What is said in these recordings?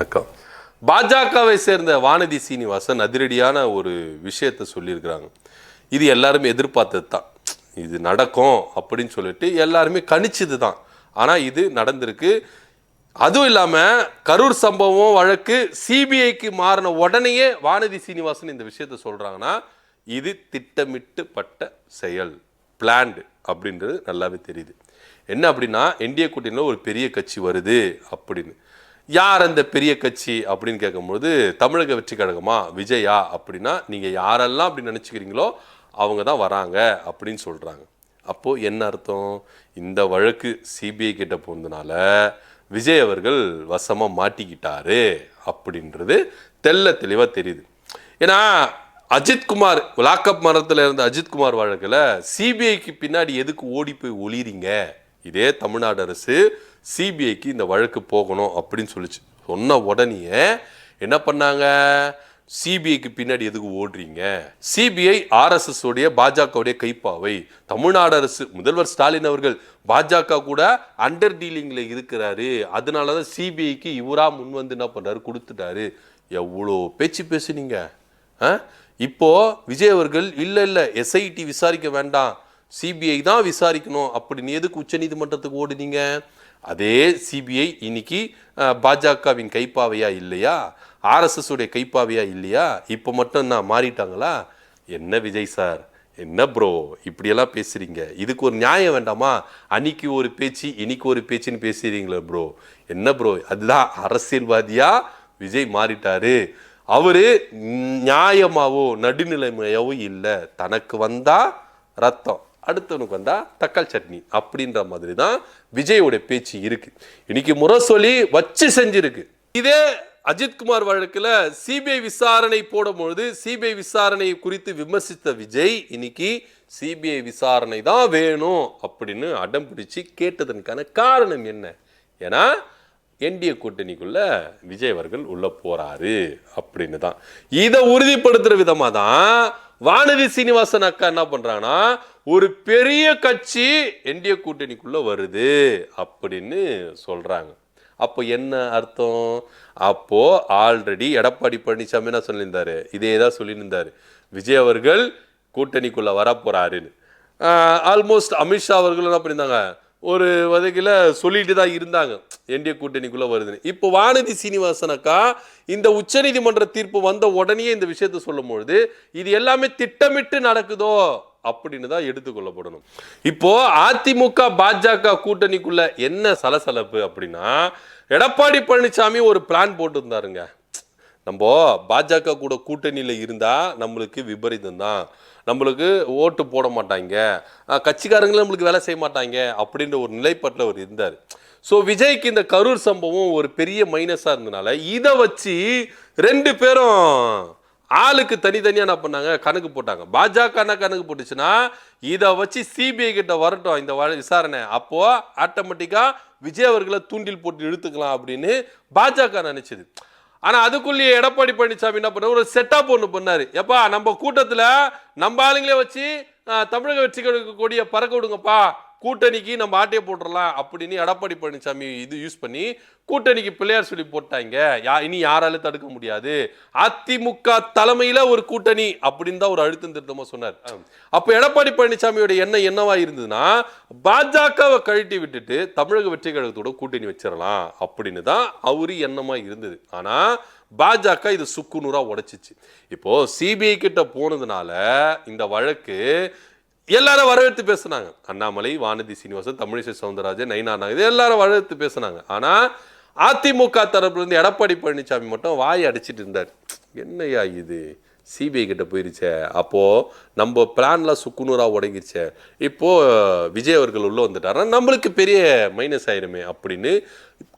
வணக்கம். பாஜகவை சேர்ந்த வானதி சீனிவாசன் அதிரடியான ஒரு விஷயத்தை சொல்லியிருக்கிறாங்க. இது எல்லாருமே எதிர்பார்த்தது தான். இது நடக்கும் அப்படின்னு சொல்லிட்டு எல்லாருமே கணிச்சது தான். ஆனால் இது நடந்திருக்கு. அதுவும் இல்லாமல் கரூர் சம்பவம் வழக்கு சிபிஐக்கு மாறின உடனேயே வானதி சீனிவாசன் இந்த விஷயத்த சொல்கிறாங்கன்னா இது திட்டமிட்டுப்பட்ட செயல் பிளான்டு அப்படின்றது நல்லாவே தெரியுது. என்ன அப்படின்னா என்டிஏ கூட்டணியில் ஒரு பெரிய கட்சி வருது அப்படின்னு. யார் அந்த பெரிய கட்சி அப்படின்னு கேட்கும்போது தமிழக வெற்றி கழகமா? விஜயா அப்படின்னா நீங்கள் யாரெல்லாம் அப்படி நினச்சிக்கிறீங்களோ அவங்க தான் வராங்க அப்படின்னு சொல்கிறாங்க அப்போது என்ன அர்த்தம்? இந்த வழக்கு சிபிஐ கிட்ட போனதுனால விஜய் அவர்கள் வசமாக மாட்டிக்கிட்டாரு அப்படின்றது தெள்ள தெளிவாக தெரியுது. ஏன்னா அஜித்குமார் லாக்அப் மரத்தில் இருந்த அஜித்குமார் வழக்கில் சிபிஐக்கு பின்னாடி எதுக்கு ஓடி போய் ஒளிறீங்க? இதே தமிழ்நாடு அரசு சிபிஐக்கு இந்த வழக்கு போகணும் அப்படின்னு சொல்லிச்சு. சொன்ன உடனேயே என்ன பண்ணாங்க? சிபிஐக்கு பின்னாடி எதுக்கு ஓடுறீங்க? சிபிஐ ஆர்எஸ்எஸ் உடைய பாஜகவுடைய கைப்பாவை தமிழ்நாடு அரசு முதல்வர் ஸ்டாலின் அவர்கள் பாஜக கூட அண்டர் டீலிங்கில் இருக்கிறாரு. அதனால தான் சிபிஐக்கு இவரா முன் வந்து என்ன பண்ணுறாரு கொடுத்துட்டாரு. எவ்வளோ பேச்சு பேசுனீங்க? ஆ? இப்போ விஜய் அவர்கள் இல்லை இல்லை எஸ்ஐடி விசாரிக்க வேண்டாம். சிபிஐ தான் விசாரிக்கணும். அப்படின்னு எதுக்கு உச்சநீதிமன்றத்துக்கு ஓடுனீங்க? அதே சிபிஐ இன்னைக்கு பாஜகவின் கைப்பாவையா இல்லையா? ஆர்எஸ்எஸ் உடைய கைப்பாவையா இல்லையா? இப்போ மட்டும் என்ன மாறிட்டாங்களா? என்ன விஜய் சார்? என்ன ப்ரோ இப்படியெல்லாம் பேசுறீங்க. இதுக்கு ஒரு நியாயம் வேண்டாமா? அன்னைக்கு ஒரு பேச்சு இன்னைக்கு ஒரு பேச்சுன்னு பேசுறீங்களே ப்ரோ என்ன ப்ரோ அதுதான் அரசியல்வாதியா? விஜய் மாறிட்டாரு. அவரு நியாயமாவோ நடுநிலைமையாவோ இல்லை. தனக்கு வந்தா ரத்தம். அடுத்தவனுக்கு வந்தால் தக்காளி சட்னி அப்படின்ற மாதிரி தான் விஜயோடைய பேச்சு இருக்கு. இன்னைக்கு முரசொலி வச்சு செஞ்சிருக்கு. இதே அஜித்குமார் வழக்கில் சிபிஐ விசாரணை போடும்பொழுது சிபிஐ விசாரணை குறித்து விமர்சித்த விஜய் இன்னைக்கு சிபிஐ விசாரணை தான் வேணும் அப்படின்னு அடம் பிடிச்சி கேட்டதற்கான காரணம் என்ன? ஏன்னா என்டிஏ கூட்டணிக்குள்ள விஜய் அவர்கள் உள்ள போறாரு அப்படின்னு தான் இதை உறுதிப்படுத்துகிற விதமாக தான் வானதி சீனிவாசன் அக்கா என்ன பண்ணுறாங்கன்னா ஒரு பெரிய கட்சி என்டிஏ கூட்டணிக்குள்ளே வருது அப்படின்னு சொல்கிறாங்க அப்போ என்ன அர்த்தம்? அப்போது ஆல்ரெடி எடப்பாடி பழனிசாமி என்ன சொல்லியிருந்தாரு? இதே தான் சொல்லியிருந்தாரு. விஜய் அவர்கள் கூட்டணிக்குள்ளே வரப்போகிறாருன்னு ஆல்மோஸ்ட் அமித்ஷா அவர்கள் என்ன பண்ணியிருந்தாங்க? ஒரு வகையில் சொல்லிட்டு தான் இருந்தாங்க. என்டிஏ கூட்டணிக்குள்ளே வருதுன்னு. இப்போ வானதி சீனிவாசனக்கா இந்த உச்சநீதிமன்ற தீர்ப்பு வந்த உடனே இந்த விஷயத்த சொல்லும்பொழுது இது எல்லாமே திட்டமிட்டு நடக்குதோ? அப்படின்னு தான் எடுத்துக்கொள்ளப்படணும். இப்போ அதிமுக பாஜக கூட்டணிக்குள்ள என்ன சலசலப்பு அப்படின்னா எடப்பாடி பழனிசாமி ஒரு பிளான் போட்டிருந்தாருங்க. நம்ம பாஜக கூட கூட்டணியில் இருந்தால் நம்மளுக்கு விபரீதம் தான் நம்மளுக்கு ஓட்டு போட மாட்டாங்க. கட்சிக்காரங்களும் நம்மளுக்கு வேலை செய்ய மாட்டாங்க அப்படின்ற ஒரு நிலைப்பாட்டில் அவர் இருந்தார். ஸோ விஜய்க்கு இந்த கரூர் சம்பவம் ஒரு பெரிய மைனஸாக இருந்தனால இதை வச்சு ரெண்டு பேரும் ஆளுக்கு தனித்தனியாக என்ன பண்ணாங்க? கணக்கு போட்டாங்க. பாஜக என்ன கணக்கு போட்டுச்சுன்னா இதை வச்சு சிபிஐ கிட்ட வரட்டும் இந்த வழ- விசாரணை. அப்போது ஆட்டோமேட்டிக்காக விஜய் அவர்களை தூண்டில் போட்டு இழுத்துக்கலாம் அப்படின்னு பாஜக நினச்சிது. ஆனால் அதுக்குள்ளேயே எடப்பாடி பழனிசாமி என்ன பண்ண ஒரு செட்டப் ஒன்று பண்ணார். எப்பா நம்ம கூட்டத்தில் நம்ம ஆளுங்களே வச்சு தமிழக வெற்றி கழக கொடியை பறக்க விடுங்கப்பா. கூட்டணிக்கு நம்ம ஆட்டையை போட்டுடலாம் அப்படின்னு எடப்பாடி பழனிசாமி இது யூஸ் பண்ணி கூட்டணிக்கு பிள்ளையார் சொல்லி போட்டாங்க. யா இனி யாராலும் தடுக்க முடியாது. அதிமுக தலைமையில் ஒரு கூட்டணி அப்படின்னு தான் ஒரு அழுத்தம் திட்டமாக சொன்னார். அப்போ எடப்பாடி பழனிசாமியோட எண்ணம் என்னவா இருந்ததுன்னா பாஜகவை கழட்டி விட்டுட்டு தமிழக வெற்றி கழகத்தோட கூட்டணி வச்சிடலாம் அப்படின்னு தான் அவரு எண்ணமாக இருந்தது. ஆனால் பாஜக இது சுக்குநூறாக உடைச்சிச்சு. இப்போது சிபிஐ கிட்ட போனதுனால இந்த வழக்கு எல்லாரும் வரவேற்று பேசுனாங்க. அண்ணாமலை வானதி சீனிவாசன் தமிழிசை சவுந்தரராஜன் நைனா இது எல்லாரும் வரவேற்று பேசுனாங்க. ஆனால் அதிமுக தரப்புலேருந்து எடப்பாடி பழனிசாமி மட்டும் வாய் அடிச்சிட்டு இருந்தார். என்னய்யா இது? சிபிஐ கிட்ட போயிருச்சே. அப்போது நம்ம பிளான்லாம் சுக்குநூறாக உடங்கிருச்சே இப்போது விஜய் அவர்கள் உள்ளே வந்துட்டாரா நம்மளுக்கு பெரிய மைனஸ் ஆயிருமே அப்படின்னு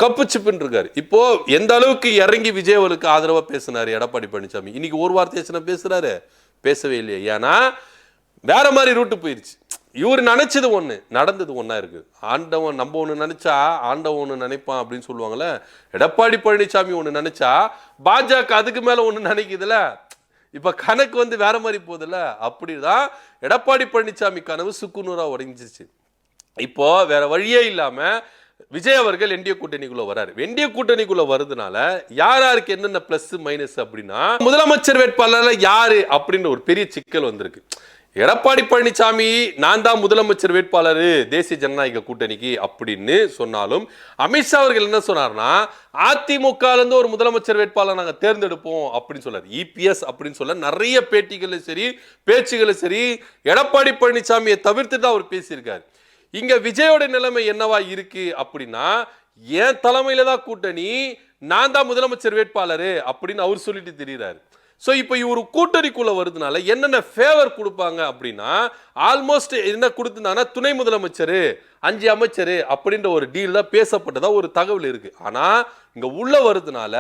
கப்பு சிப்புன்னு இருக்காரு எந்த அளவுக்கு இறங்கி விஜய் அவர்களுக்கு ஆதரவாக பேசினார் எடப்பாடி பழனிசாமி இன்றைக்கி ஒரு வார்த்தை பேசுகிறாரு பேசவே இல்லையா. ஏன்னா வேற மாதிரி ரூட்டு போயிடுச்சு இவர் நினைச்சது ஒன்று நடந்தது ஒன்றா இருக்கு. ஆண்டவன் நம்ம ஒன்று நினைச்சா ஆண்டவன் ஒன்று நினைப்பான் அப்படின்னு சொல்லுவாங்கல்ல எடப்பாடி பழனிசாமி ஒன்று நினைச்சா பாஜக அதுக்கு மேலே ஒன்று நினைக்குதுல்ல. இப்போ கணக்கு வந்து வேற மாதிரி போகுதுல்ல. அப்படிதான் எடப்பாடி பழனிசாமி கனவு சுக்குநூறாக உடைஞ்சிருச்சு. இப்போ வேற வழியே இல்லாமல் விஜய் அவர்கள் என்டிய கூட்டணிக்குள்ள வராரு. என்டிய கூட்டணிக்குள்ள வருதுனால யார் யாருக்கு என்னென்ன பிளஸ் மைனஸ் அப்படின்னா முதலமைச்சர் வேட்பாளரில் யாரு அப்படின்ற ஒரு பெரிய சிக்கல் வந்திருக்கு. எடப்பாடி பழனிசாமி நான் தான் முதலமைச்சர் வேட்பாளர் தேசிய ஜனநாயக கூட்டணிக்கு அப்படின்னு சொன்னாலும் அமித்ஷா அவர்கள் என்ன சொன்னார்னா அதிமுகலேருந்து ஒரு முதலமைச்சர் வேட்பாளர் நாங்கள் தேர்ந்தெடுப்போம் அப்படின்னு சொல்லார் இபிஎஸ் அப்படின்னு சொல்ல நிறைய பேட்டிகளும் சரி பேச்சுகளும் சரி எடப்பாடி பழனிசாமியை தவிர்த்து தான் அவர் பேசியிருக்காரு. இங்கே விஜயோட நிலைமை என்னவா இருக்கு அப்படின்னா என் தலைமையில தான் கூட்டணி நான் தான் முதலமைச்சர் வேட்பாளர் அப்படின்னு அவர் சொல்லிட்டு தெரியுறாரு. ஸோ இப்போ இவர் கூட்டணிக்குள்ள வருதுனால என்னென்ன ஃபேவர் கொடுப்பாங்க அப்படின்னா ஆல்மோஸ்ட் என்ன கொடுத்துருந்தாங்கன்னா துணை முதலமைச்சர் அஞ்சு அமைச்சர் அப்படின்ற ஒரு டீல் தான் பேசப்பட்டதா ஒரு தகவல் இருக்கு. ஆனா இங்க உள்ள வருதுனால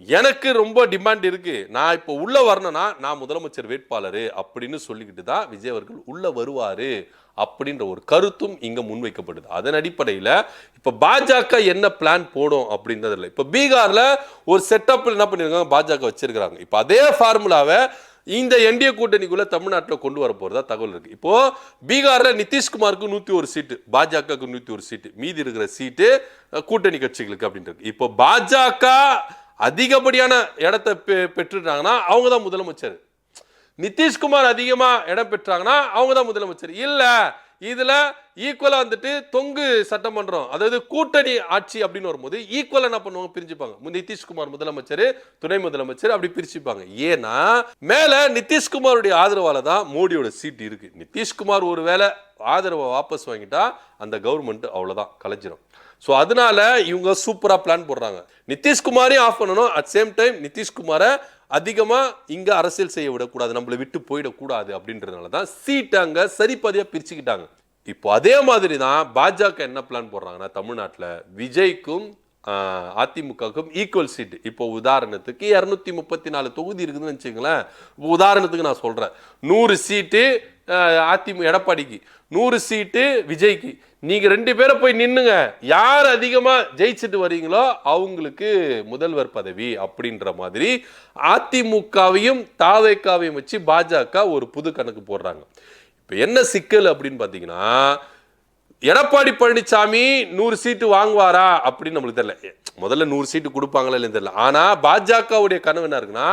எனக்கு ரொம்ப டிமாண்ட் இருக்குது நான் இப்போ உள்ளே வரணும்னா நான் முதலமைச்சர் வேட்பாளர் அப்படின்னு சொல்லிக்கிட்டு தான் விஜய் அவர்கள் உள்ளே வருவார் அப்படின்ற ஒரு கருத்தும் இங்கே முன்வைக்கப்படுது. அதன் அடிப்படையில் இப்போ பாஜக என்ன பிளான் போடும் அப்படின்றதில்ல இப்போ பீகாரில் ஒரு செட்டப் என்ன பண்ணியிருக்காங்க பாஜக வச்சிருக்கிறாங்க. இப்போ அதே ஃபார்முலாவை இந்த என்டிஏ கூட்டணிக்குள்ள தமிழ்நாட்டில் கொண்டு வர போகிறதா தகவல் இருக்கு. இப்போ பீகாரில் நிதிஷ்குமாருக்கு நூற்றி ஒரு சீட்டு பாஜகவுக்கு நூற்றி ஒரு சீட்டு மீதி இருக்கிற சீட்டு கூட்டணி கட்சிகளுக்கு அப்படின்ட்டு இருக்கு. இப்போ பாஜக அதிகப்படியான இடத்தை பெ- பெற்றுட்டாங்கன்னா அவங்க தான் முதலமைச்சர். நிதிஷ்குமார் அதிகமாக இடம் பெற்றாங்கன்னா அவங்க தான் முதலமைச்சர். இல்லை இதில் ஈக்குவலாக வந்துட்டு தொங்கு சட்டமன்றம் அதாவது கூட்டணி ஆட்சி அப்படின்னு வரும்போது ஈக்குவலாக என்ன பண்ணுவாங்க? பிரிஞ்சுப்பாங்க. நிதிஷ்குமார் முதலமைச்சர் துணை முதலமைச்சர் அப்படி பிரிச்சுப்பாங்க. ஏன்னா மேலே நிதிஷ்குமாருடைய ஆதரவால் தான் மோடியோட சீட் இருக்குது நிதிஷ்குமார் ஒரு வேலை ஆதரவை வாபஸ் வாங்கிட்டா அந்த கவர்மெண்ட் அவ்வளோதான் கலைஞ்சிரும். ஸோ அதனால இவங்க சூப்பராக பிளான் போடுறாங்க. நிதிஷ்குமாரையும் ஆஃப் பண்ணணும். அட் சேம் டைம் நிதிஷ்குமாரை அதிகமாக இங்கே அரசியல் செய்ய விடக்கூடாது. நம்மளை விட்டு போயிடக்கூடாது அப்படின்றதுனால தான் சீட்டை அங்கே சரிபாதியா பிரிச்சுக்கிட்டாங்க. இப்போ அதே மாதிரி தான் பாஜக என்ன பிளான் போடுறாங்கன்னா தமிழ்நாட்டில் விஜய்க்கும் அதிமுகவுக்கும் ஈக்குவல் சீட் இப்போ உதாரணத்துக்கு இரநூத்தி முப்பத்தி நாலு தொகுதி இருக்குதுன்னு வச்சுங்களேன் உதாரணத்துக்கு நான் சொல்கிறேன் நூறு சீட்டு அதிமுக எடப்பாடிக்கு. நூறு சீட்டு விஜய்க்கு. நீங்கள் ரெண்டு பேரை போய் நின்னுங்க. யார் அதிகமாக ஜெயிச்சுட்டு வரீங்களோ அவங்களுக்கு முதல்வர் பதவி அப்படின்ற மாதிரி அதிமுகவையும் தாவேக்காவையும் வச்சு பாஜக ஒரு புது கணக்கு போடுறாங்க. இப்போ என்ன சிக்கல் அப்படின்னு பார்த்தீங்கன்னா எடப்பாடி பழனிசாமி நூறு சீட்டு வாங்குவாரா அப்படின்னு நம்மளுக்கு தெரியல. முதல்ல நூறு சீட்டு கொடுப்பாங்களா இல்லைன்னு தெரியல. ஆனால் பாஜகவுடைய கனவு என்ன இருக்குன்னா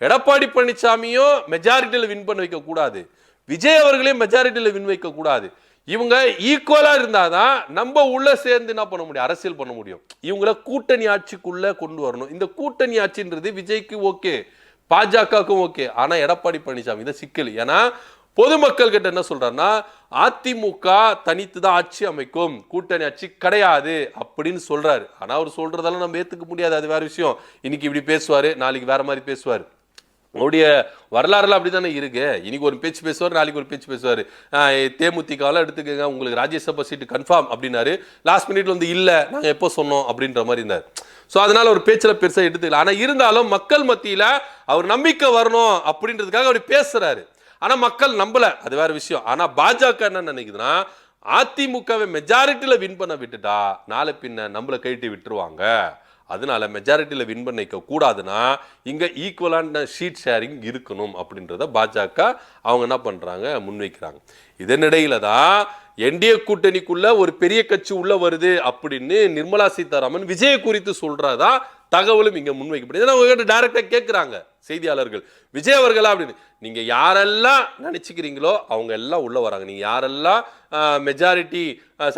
எடப்பாடி பழனிசாமியும் மெஜாரிட்டியில் வின் பண்ண வைக்க கூடாது விஜய் அவர்களையும் மெஜாரிட்டியில் வின் வைக்க கூடாது. இவங்க ஈக்குவலாக இருந்தால் தான் நம்ம உள்ளே சேர்ந்து என்ன பண்ண முடியும்? அரசியல் பண்ண முடியும். இவங்கள கூட்டணி ஆட்சிக்குள்ளே கொண்டு வரணும். இந்த கூட்டணி ஆட்சின்றது விஜய்க்கு ஓகே பாஜகவுக்கும் ஓகே ஆனால் எடப்பாடி பழனிசாமி தான் சிக்கல். ஏன்னா பொதுமக்கள் கிட்ட என்ன சொல்றாருன்னா அதிமுக தனித்து தான் ஆட்சி அமைக்கும். கூட்டணி ஆட்சி கிடையாது. அப்படின்னு சொல்றாரு. ஆனா அவர் சொல்றதெல்லாம் நம்ம ஏத்துக்க முடியாது. அது வேற விஷயம். இன்னைக்கு இப்படி பேசுவாரு நாளைக்கு வேற மாதிரி பேசுவார். அவருடைய வரலாறுலாம் அப்படிதானே இருக்கு? இன்னைக்கு ஒரு பேச்சு பேசுவார் நாளைக்கு ஒரு பேச்சு பேசுவார். தேமுதிகலாம் எடுத்துக்கோங்க உங்களுக்கு ராஜ்யசபா சீட்டு கன்ஃபார்ம் அப்படின்னாரு. லாஸ்ட் மினிட்ல வந்து இல்லை நாங்கள் எப்போ சொன்னோம் அப்படின்ற மாதிரி இருந்தார். ஸோ அதனால ஒரு பேச்சில் பெருசாக எடுத்துக்கல. ஆனால் இருந்தாலும் மக்கள் மத்தியில் அவர் நம்பிக்கை வரணும் அப்படின்றதுக்காக அவர் பேசுறாரு. ஆனால் மக்கள் நம்பலை. அது வேற விஷயம். ஆனால் பாஜக என்ன நினைக்குதுன்னா அதிமுகவை மெஜாரிட்டியில் வின் பண்ண விட்டுட்டா நாளை பின்ன நம்மளை கைட்டு விட்டுருவாங்க. அதனால மெஜாரிட்டியில் வின் பண்ணிக்க கூடாதுன்னா இங்கே ஈக்குவலான ஷீட் ஷேரிங் இருக்கணும் அப்படின்றத பாஜக அவங்க என்ன பண்ணுறாங்க முன்வைக்கிறாங்க. இதனிடையில் தான் என்டிஏ கூட்டணிக்குள்ள ஒரு பெரிய கட்சி உள்ள வருது அப்படின்னு நிர்மலா சீதாராமன் விஜய் குறித்து சொல்றதா தகவலும் இங்கே முன்வைக்கப்படுது ஏன்னா உங்ககிட்ட கேட்குறாங்க செய்தியாளர்கள். விஜய் அவர்களா அப்படின்னு. நீங்கள் யாரெல்லாம் நினச்சிக்கிறீங்களோ அவங்க எல்லாம் உள்ளே வராங்க. நீங்கள் யாரெல்லாம் மெஜாரிட்டி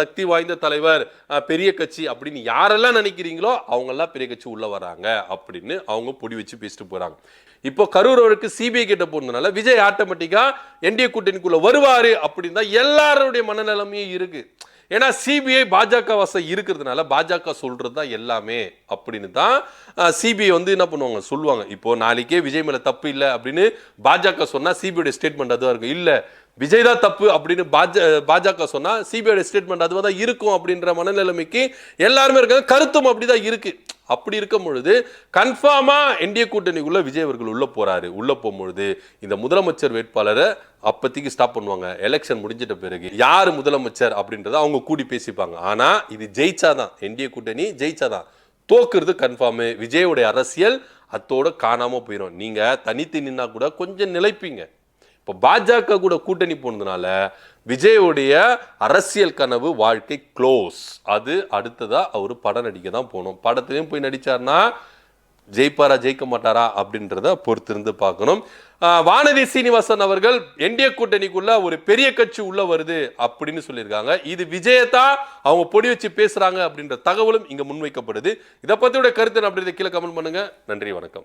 சக்தி வாய்ந்த தலைவர் பெரிய கட்சி அப்படின்னு யாரெல்லாம் நினைக்கிறீங்களோ அவங்கெல்லாம் பெரிய கட்சி உள்ளே வராங்க அப்படின்னு அவங்க பொடி வச்சு பேசிட்டு போகிறாங்க இப்போ கரூர் அவருக்கு சிபிஐ கிட்ட போனதுனால விஜய் ஆட்டோமேட்டிக்காக என்டிஏ கூட்டணிக்குள்ளே வருவார் அப்படின்னு தான் எல்லாருடைய மனநிலைமையும் இருக்குது ஏன்னா சிபிஐ பாஜக வசம் இருக்கிறதுனால பாஜக சொல்றது தான் எல்லாமே அப்படின்னு தான் சிபிஐ வந்து என்ன பண்ணுவாங்க? சொல்லுவாங்க. இப்போ நாளைக்கே விஜய் மேல தப்பு இல்லை அப்படின்னு பாஜக சொன்னா சிபிஐ ஸ்டேட்மெண்ட் அதுவாக இருக்கும். இல்ல விஜய் தான் தப்பு அப்படின்னு பாஜ பாஜக சொன்னா சிபிஐ ஸ்டேட்மெண்ட் அதுவாக தான் இருக்கும் அப்படின்ற மனநிலைமைக்கு எல்லாருமே இருக்காங்க. கருத்தும் அப்படிதான் இருக்கு. அப்படி இருக்கும் பொழுது கன்ஃபார்மா என்டிஏ கூட்டணிக்குள்ள விஜய் அவர்கள் உள்ள போறாரு. உள்ள போகும்பொழுது இந்த முதலமைச்சர் வேட்பாளரை அப்பத்திக்கு ஸ்டாப் பண்ணுவாங்க. எலெக்ஷன் முடிஞ்சிட்ட பிறகு யார் முதலமைச்சர் அப்படின்றத அவங்க கூடி பேசிப்பாங்க. ஆனா இது ஜெயிச்சாதான். என்டிஏ கூட்டணி ஜெயிச்சாதான். தோக்குறது கன்ஃபார்மு விஜயோடைய அரசியல் அத்தோட காணாம போயிடும் நீங்க தனித்து நின்னா கூட கொஞ்சம் நிலைப்பீங்க. இப்போ பாஜக கூட கூட்டணி போனதுனால விஜயோடைய அரசியல் கனவு வாழ்க்கை க்ளோஸ் அது அடுத்ததாக அவர் படம் நடிக்க தான் போகணும் படத்துலையும் போய் நடித்தார்னா ஜெயிப்பாரா ஜெயிக்க மாட்டாரா அப்படின்றத பொறுத்திருந்து பார்க்கணும். வானதி சீனிவாசன் அவர்கள் என்டிஏ கூட்டணிக்குள்ள ஒரு பெரிய கட்சி உள்ள வருது அப்படின்னு சொல்லியிருக்காங்க. இது விஜயத்தா அவங்க பொடி வச்சு பேசுறாங்க அப்படின்ற தகவலும் இங்க முன்வைக்கப்படுது. இதை பத்தியோட கருத்து அப்படின்றத கீழே கமெண்ட் பண்ணுங்க. நன்றி வணக்கம்.